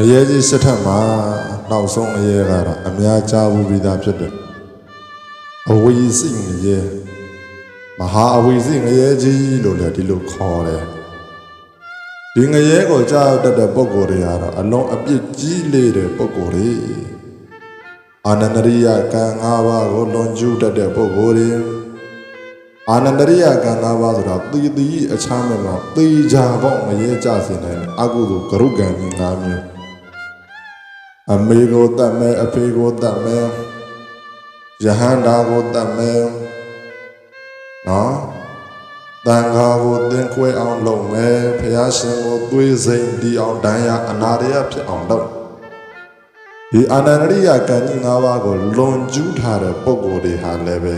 အရေးကြီးစစ်ထက်မှာနောက်ဆုံးအရေးကတော့အများကြားဘူးပြီးသားဖြစ်တယ်အဝီစိငရေမဟာအဝီစိငရေကြီးလို့လည်းဒီလိုခေါ်တယ်ဒီငရေကိုကြားတတ်တဲ့ပုံကိုယ်တွေကတော့အလုံးအပြစ်ကြီးလေးတဲ့ပုံကိုယ်တွေအာနန္ဒရိယကံ၅ပါးကိုလွန်ကျူးတတ်တဲ့ပုံကိုယ်တွေအာနန္ဒရိယကံ၅ပါးဆိုတာတည်တည်အချမ်းမဲ့မှာတေချာပေါ့ငရေကြစင်တဲ့အကုသိုလ်ကရုကံကြီး၅မျိုး အမေကိုတတ်မယ်အဖေကိုတတ်မယ်ယဟန္တာကိုတတ်မယ်နော်တန်ခါကိုတင်ခွဲအောင်လုပ်မယ်ဖះရှင်ကိုသွေးစိမ်တီအောင်တန်ရအနာရယဖြစ်အောင်လုပ်ဒီအာနန္ဒရိယကံကြီး၅ပါးကိုလွန်ကျူးထားတဲ့ပုံကိုယ်တွေဟာလည်းပဲ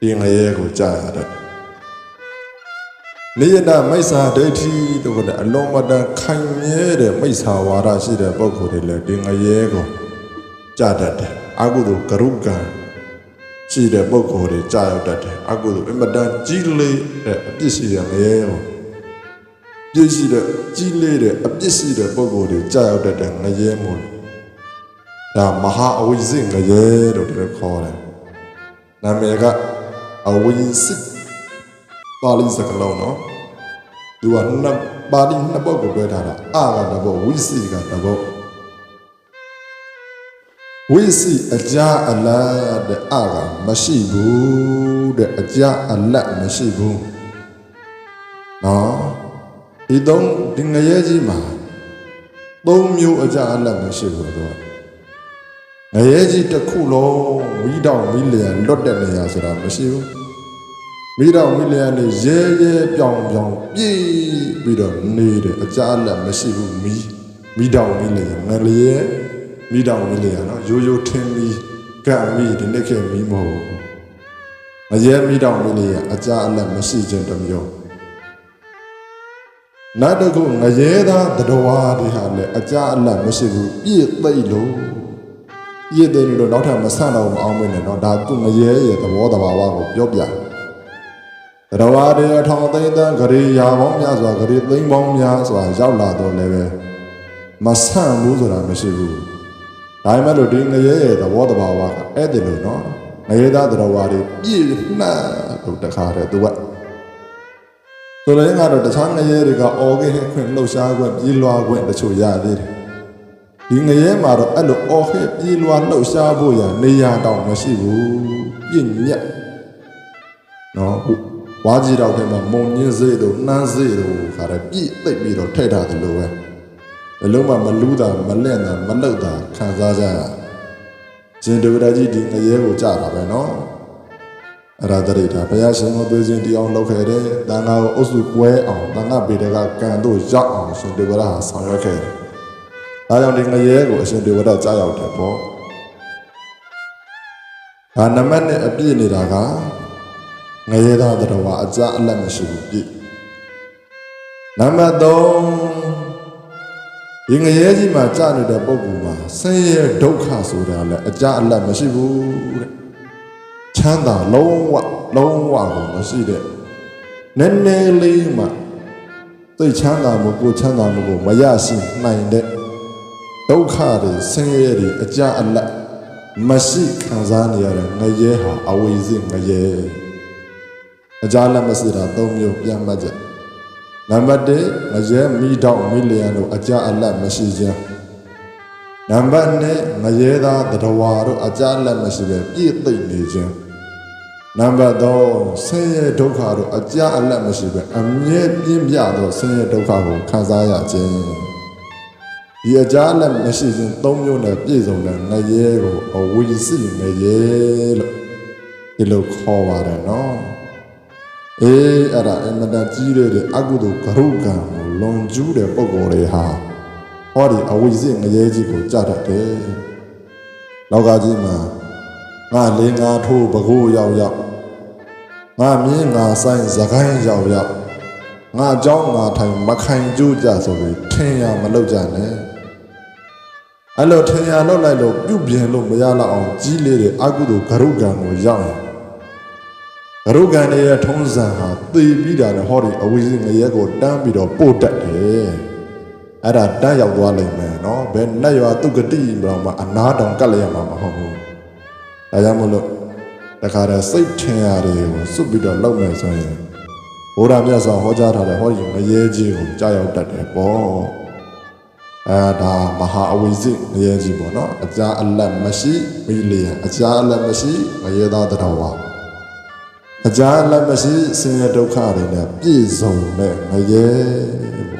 ဒီငရဲကိုကြားရတယ် နိယတမိစ္ဆာဒိဋ္ဌိတို့ကလည်းအလုံးမတန်ခိုင်မြဲတဲ့မိစ္ဆာဝါဒရှိတဲ့ပုဂ္ဂိုလ်တွေလည်းဒီငရဲကိုကြားတတ်တယ်အကုသိုလ်ကရုကံရှိတဲ့ပုဂ္ဂိုလ်တွေကြားရောက်တတ်တယ်အကုသိုလ်အင်မတန်ကြီးလေးတဲ့အပြစ်ရှိတဲ့ငရဲကိုပြည့်ရှိတဲ့ကြီးလေးတဲ့အပြစ်ရှိတဲ့ပုဂ္ဂိုလ်တွေကြားရောက်တတ်တဲ့ငရဲမို့ဒါမဟာအဝိဇ္ဇငရဲလို့ဒီလိုခေါ်တယ်နာမည်ကအဝိဇ္ဇ ပါဠိစကားလုံးနော်သူကနှစ်ပါဠိနှစ်ပုဒ်ကိုတွဲထားတာအာကတပုတ်ဝိစီကတပုတ်ဝိစီအကြအလတ်တဲ့အာကမရှိဘူးတဲ့အကြအလတ်မရှိဘူးနော်ဒီတော့ဒီငရဲကြီးမှာသုံးမျိုးအကြအလတ်မရှိဘူးတော့ငရဲကြီးတစ်ခုလုံးဝီတောင်မီလျံလွတ်တဲ့နေရာဆိုတာမရှိဘူး မိတော်မိလျံနေရဲရဲပြောင်ပြောင်ပြည့်ပြီးတော့နေတယ်အကြအလက်မရှိဘူးမိမိတော်မိလျံငလျဲမိတော်မိလျံနော်ရိုးရိုးထင်းပြီးကံမိဒီနေ့ခေတ်မိမဟုတ်ဘူးအရဲမိတော်မိလျံအကြအလက်မရှိခြင်းတစ်မျိုးနောက်တစ်ခုငရဲသားတတော်ဝါဒီဟာလေအကြအလက်မရှိဘူးပြည့်သိမ့်လို့ပြည့်သိမ့်လို့နောက်ထပ်မဆန့်တော့မအောင်မင်းနဲ့နော်ဒါသူငရဲရဲ့သဘောတဘာဝကိုပြောပြတယ် တရဝရေအထောင်သိမ့်တန်းဂရေရာပေါင်းများစွာဂရေသိမ့်ပေါင်းများစွာရောက်လာတော့လည်းပဲမဆန့်ဘူးဆိုတာမရှိဘူးဒါပေမဲ့လို့ဒီငရဲရဲ့သဘောတဘာဝကအဲ့ဒီလိုနော်ငရဲသားတရဝရေပြည့်နှံ့လို့တခါတည်းသူကဆိုလည်းကတော့တခြားငရဲတွေကအော်ခဲ့ခွင့်လှုပ်ရှားခွင့်ပြေးလွှားခွင့်တချို့ရသေးတယ်ဒီငရဲမှာတော့အဲ့လိုအော်ခဲ့ပြေးလွှားလှုပ်ရှားဖို့ရနေရာတောင်မရှိဘူးပြည့်ညက်နော်ဟုတ် ဝါကြီးတော့ထဲမှာမုံညင်းစေးတို့နှမ်းစေးတို့ခါတဲ့ပြည့်သိပ်ပြီးတော့ထည့်ထားတယ်လို့ပဲဘယ်လုံးမှမလူးတာမလင့်တာမလှုပ်တာခံစားကြရရှင်ဒေဝရကြီးဒီငရဲကိုကြတာပဲနော်အရာတရိတာဘုရားရှင်ကိုသွေးစင်တီအောင်လုပ်ခဲ့တယ်တန်ခါကိုအုပ်စုကွဲအောင်တန်ခါပေတဲ့ကကံတို့ရောက်အောင်ရှင်ဒေဝရဟာဆောင်ရွက်ခဲ့တယ်ဒါကြောင့်ဒီငရဲကိုအရှင်ဒေဝရကြားရောက်တယ်ပေါ့ဒါနမနဲ့အပြည့်နေတာက ငရဲသားတော်ဝါအကြအလက်မရှိဘူးပြည့်နံပါတ်3ဒီငရဲကြီးမှာကြာနေတဲ့ပုံကူမှာဆင်းရဲဒုက္ခဆိုတာလည်းအကြအလက်မရှိဘူးတဲ့ချမ်းသာလုံးဝလုံးဝကိုမရှိတဲ့နည်းနည်းလေးမှသိချမ်းသာမှုကိုချမ်းသာမှုကိုမရရှိနိုင်တဲ့ဒုက္ခတွေဆင်းရဲတွေအကြအလက်မရှိခံစားနေရတဲ့ငရဲဟာအဝိဇ္ဇငရဲ အကြလက်မစစ်တာ၃မျိုးပြန်မှတ်ချက်နံပါတ်1မရဲမိတော့မိလျံတို့အကြအလက်မရှိခြင်းနံပါတ်2မရဲသားတတော်ဝါတို့အကြလက်မရှိပဲပြည့်သိမ့်နေခြင်းနံပါတ်3ဆင်းရဲဒုက္ခတို့အကြအလက်မရှိပဲအမြဲပြင်းပြသောဆင်းရဲဒုက္ခကိုခံစားရခြင်းဒီအကြလက်မရှိခြင်း၃မျိုးနဲ့ပြည့်စုံတဲ့ငရဲကိုအဝိစီငရဲလို့ဒီလိုခေါ်ပါတယ်နော် အေးအဲ့ဒါအင်မတန်ကြီးရတဲ့အကုသိုလ်ကရုကံကိုလွန်ကျူးတဲ့ပုံကိုယ်တွေဟာဟောဒီအဝိဇ္ဇငရဲကြီးကိုကြားတတ်တယ်။လောကကြီးမှာငါလေးငါထိုးဘကိုးရောက်ရောက်ငါမြင်းငါဆိုင်စကိုင်းရောက်ရောက်ငါเจ้าငါထိုင်မခိုင်ကျိုးကြဆိုပြီးထင်ရမလောက်ကြနဲ့။အဲ့လိုထင်ရလောက်လိုက်လို့ပြုတ်ပြင်လို့မရတော့အောင်ကြီးလေးတဲ့အကုသိုလ်ကရုကံကိုရောက်ရင် ဂရုကံရဲ့ထုံးစံဟာသေပြီးတာနဲ့ဟောဒီအဝိဇ္ဇငရဲကိုတန်းပြီးတော့ပို့တတ်တယ်အဲ့ဒါတန်းရောက်သွားလိမ့်မယ်နော်ဘယ်နဲ့ရွာသူကတိတော့မှအနာတောင်ကတ်လိုက်ရမှာမဟုတ်ဘူးဒါကြောင့်မလို့တခါတည်းစိတ်ထင်ရတယ်ကိုစွတ်ပြီးတော့လောက်မယ်ဆိုရင်ဘုရားမြတ်စွာဟောကြားထားတဲ့ဟောဒီမရေကြီးကိုကြားရောက်တတ်တယ်ပေါ့အဲဒါမဟာအဝိဇ္ဇမရေကြီးပေါ့နော်အကြာအလတ်မရှိမိလျံအကြာအလတ်မရှိမရေသားတတော်ဝါ အကြာအလတ်မရှိဆင်းရဲဒုက္ခတွေနဲ့ပြည့်စုံတဲ့ငရဲပေါ့